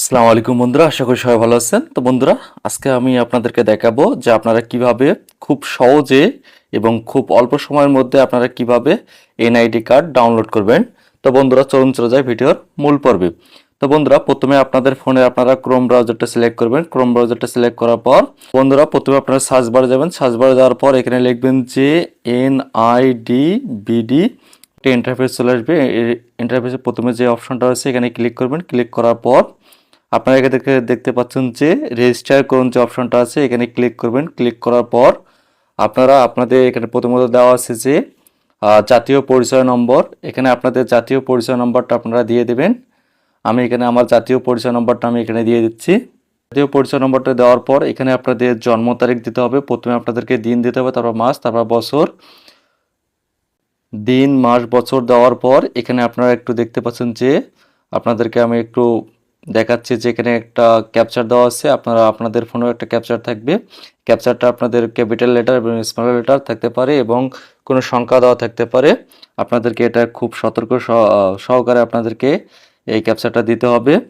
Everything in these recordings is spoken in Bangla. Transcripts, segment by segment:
আসসালামু আলাইকুম বন্ধুরা, আশা করি সবাই ভালো আছেন। তো বন্ধুরা, আজকে আমি আপনাদেরকে দেখাবো যে আপনারা কীভাবে খুব সহজে এবং খুব অল্প সময়ের মধ্যে আপনারা কীভাবে এনআইডি কার্ড ডাউনলোড করবেন। তো বন্ধুরা, চলুন চলে যায় ভিডিওর মূল পর্বে। তো বন্ধুরা, প্রথমে আপনাদের ফোনে আপনারা ক্রোম ব্রাউজারটা সিলেক্ট করবেন। ক্রোম ব্রাউজারটা সিলেক্ট করার পর, বন্ধুরা, প্রথমে আপনারা সার্চ বারে যাবেন। সার্চ বারে যাওয়ার পর এখানে লিখবেন যে এনআইডি বিডি একটা ইন্টারফেস চলে আসবে। ইন্টারফেসে প্রথমে যে অপশনটা আছে এখানে ক্লিক করবেন। ক্লিক করার পর আপনারা এখান থেকে দেখতে পাচ্ছেন যে রেজিস্টার করুন যে অপশনটা আছে, এখানে ক্লিক করবেন। ক্লিক করার পর আপনারা আপনাদের এখানে প্রথমত দেওয়া আছে যে জাতীয় পরিচয় নম্বর। এখানে আপনাদের জাতীয় পরিচয় নম্বরটা আপনারা দিয়ে দেবেন। আমি এখানে আমার জাতীয় পরিচয় নম্বরটা আমি এখানে দিয়ে দিচ্ছি। জাতীয় পরিচয় নম্বরটা দেওয়ার পর এখানে আপনাদের জন্ম তারিখ দিতে হবে। প্রথমে আপনাদেরকে দিন দিতে হবে, তারপর মাস, তারপর বছর। দিন, মাস, বছর দেওয়ার পর এখানে আপনারা একটু দেখতে পাচ্ছেন যে, আপনাদেরকে আমি একটু দেখাচ্ছি যে এখানে একটা ক্যাপচার দেওয়া আছে। আপনারা, আপনাদের ফোনেও একটা ক্যাপচার থাকবে। ক্যাপচারটা আপনাদের ক্যাপিটাল লেটার এবং স্মল লেটার থাকতে পারে এবং কোনো সংখ্যা দেওয়া থাকতে পারে। আপনাদেরকে এটা খুব সতর্ক সহ- সহকারে আপনাদেরকে এই ক্যাপচারটা দিতে হবে।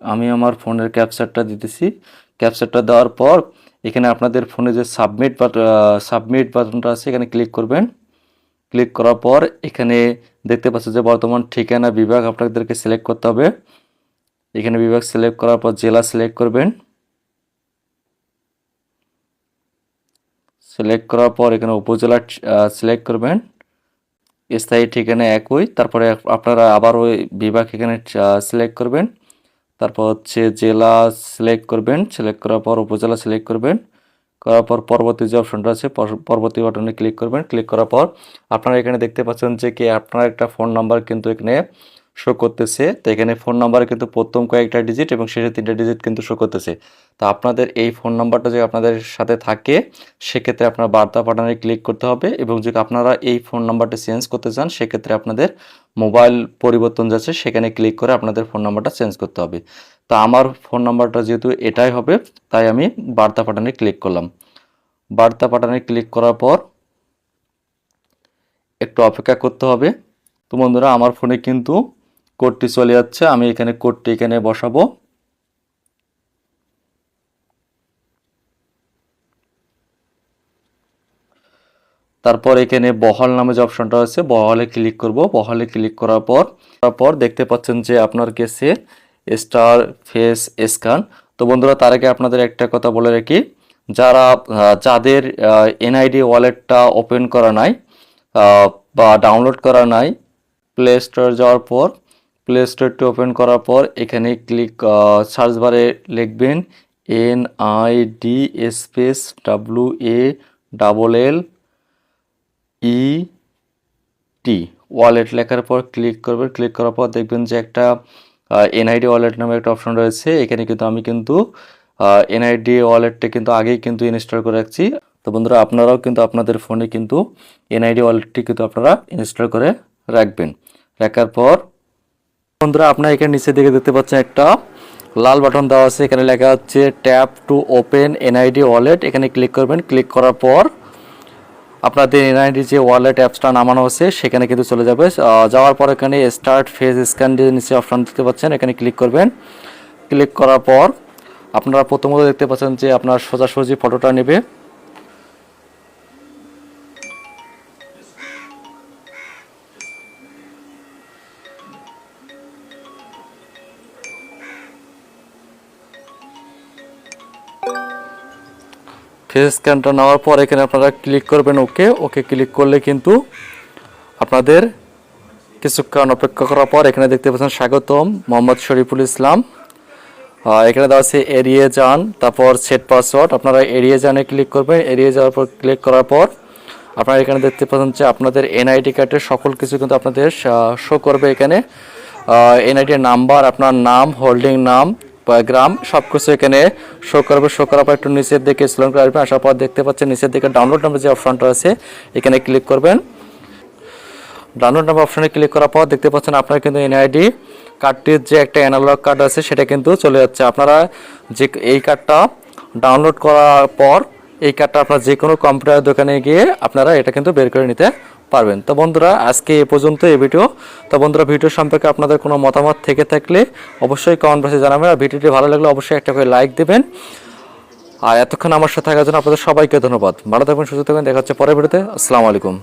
আমি আমার ফোনের ক্যাপচারটা দিতেছি। ক্যাপচারটা দেওয়ার পর এখানে আপনাদের ফোনে যে সাবমিট সাবমিট বাটনটা আছে, এখানে ক্লিক করবেন। ক্লিক করার পর এখানে দেখতে পাচ্ছেন যে বর্তমান ঠিকানা বিভাগ আপনাদেরকে সিলেক্ট করতে হবে। এখানে বিভাগ সিলেক্ট করার পর জেলা সিলেক্ট করবেন। সিলেক্ট করার পর এখানে উপজেলা সিলেক্ট করবেন। স্থায়ী ঠিকানা একই, তারপরে আপনারা আবার ওই বিভাগ এখানে সিলেক্ট করবেন। তারপর হচ্ছে জেলা সিলেক্ট করবেন। সিলেক্ট করার পর উপজেলা সিলেক্ট করবেন। করার পর পরবর্তী যে অপশনটা আছে, পর- পরবর্তী বাটনে ক্লিক করবেন। ক্লিক করার পর আপনারা এখানে দেখতে পাচ্ছেন যে কি আপনার একটা ফোন নাম্বার কিন্তু এখানে শো করতেছে। তো এখানে ফোন নাম্বার কিন্তু প্রথম কয়েকটা ডিজিট এবং শেষে তিনটা ডিজিট কিন্তু শো করতেছে। তো আপনাদের এই ফোন নাম্বারটা যদি আপনাদের সাথে থাকে, সেক্ষেত্রে আপনার বার্তা পাঠানে ক্লিক করতে হবে এবং যদি আপনারা এই ফোন নাম্বারটা চেঞ্জ করতে চান, সেক্ষেত্রে আপনাদের মোবাইল পরিবর্তন যাচ্ছে, সেখানে ক্লিক করে আপনাদের ফোন নাম্বারটা চেঞ্জ করতে হবে। তা আমার ফোন নাম্বারটা যেহেতু এটাই হবে, তাই আমি বার্তা পাঠানে ক্লিক করলাম। বার্তা পাঠানে ক্লিক করার পর একটু অপেক্ষা করতে হবে। তো বন্ধুরা, আমার ফোনে কিন্তু কোডটি চলে যাচ্ছে। আমি এখানে কোডটি এখানে বসাবো। তারপর এখানে বহাল নামে যে অপশনটা আছে বহালে ক্লিক করব। বহালে ক্লিক করার পর তারপর দেখতে পাচ্ছেন যে আপনার কেসে স্টার ফেস স্ক্যান তো বন্ধুরা, তার আগে আপনাদের একটা কথা বলে রাখি। যারা যাদের এনআইডি ওয়ালেটটা ওপেন করা নাই বা ডাউনলোড করা নাই প্লে স্টোর যাওয়ার পর প্লে স্টোরটি ওপেন করার পর, এখানে ক্লিক সার্চ বারে লিখবেন N I D space W A double L E T wallet লেখার পর ক্লিক করবেন ক্লিক করার পর দেখবেন যে একটা এনআইডি ওয়ালেট নামে একটা অপশন রয়েছে, এখানে কিন্তু আমি কিন্তু এনআইডি ওয়ালেটটা কিন্তু আগেই কিন্তু ইনস্টল করে রাখছি। তো বন্ধুরা, আপনারাও কিন্তু আপনাদের ফোনে কিন্তু এনআইডি ওয়ালেটটি কিন্তু আপনারা ইনস্টল করে রাখবেন। রাখার পর বন্ধুরা, আপনারা এখানে নিচে দিকে দেখতে পাচ্ছেন একটা লাল বাটন দেওয়া আছে। এখানে লেখা হচ্ছে tap to open NID wallet এখানে ক্লিক করবেন। ক্লিক করার পর আপনাদের এনআইডি যে ওয়ালেট অ্যাপসটা নামানো আছে, সেখানে কিন্তু চলে যাবে। যাওয়ার পর এখানে স্টার্ট ফেস স্ক্যান নিচে অপশন দেখতে পাচ্ছেন। এখানে ক্লিক করবেন। ক্লিক করার পর আপনারা প্রথমত দেখতে পাচ্ছেন যে আপনার সোজাসুজি ফটোটা নেবে। ফেস স্ক্যানটা নেওয়ার পর এখানে আপনারা ক্লিক করবেন ওকে ওকে ক্লিক করলে কিন্তু আপনাদের কিছুক্ষণ অপেক্ষা করার পর এখানে দেখতে পাচ্ছেন স্বাগতম মোহাম্মদ শরীফুল ইসলাম। এখানে দেওয়া আছে এড়িয়ে যান, তারপর সেট পাসওয়ার্ড আপনারা এড়িয়ে যানে ক্লিক করবেন, এড়িয়ে যাওয়ার পর ক্লিক করার পর আপনারা এখানে দেখতে পাচ্ছেন যে আপনাদের এনআইডি কার্ডের সকল কিছু কিন্তু আপনাদের শো করবে এখানে। এনআইডি নাম্বার আপনার নাম হোল্ডিং নাম গ্রাম সব কিছু এখানে শো করবে। শো করার পর একটু নিচের দিকে স্লোন করে আসবেন, আসার পর দেখতে পাচ্ছেন নিচের দিকে ডাউনলোড নাম্বার যে অপশানটা আছে, এখানে ক্লিক করবেন। ডাউনলোড নাম্বার অপশানে ক্লিক করার পর দেখতে পাচ্ছেন আপনার কিন্তু এনআইডি কার্ডটির যে একটা অ্যানালগ কার্ড আছে, সেটা কিন্তু চলে যাচ্ছে। আপনারা যে এই কার্ডটা ডাউনলোড করার পর, এই কার্ডটা আপনার যে কোনো কম্পিউটার দোকানে গিয়ে আপনারা এটা কিন্তু বের করে নিতে পারবেন। তো বন্ধুরা, আজকে এ পর্যন্ত এই ভিডিও তো বন্ধুরা ভিডিও সম্পর্কে আপনাদের কোনো মতামত থেকে থাকলে অবশ্যই কমেন্ট বক্সে জানাবেন। আর ভিডিওটি ভালো লাগলে অবশ্যই একটা করে লাইক দেবেন। আর এতক্ষণ আমার সাথে থাকার জন্য আপনাদের সবাইকে ধন্যবাদ। ভালো থাকবেন, সুস্থ থাকবেন। দেখা হচ্ছে পরের ভিডিওতে আসসালামু আলাইকুম।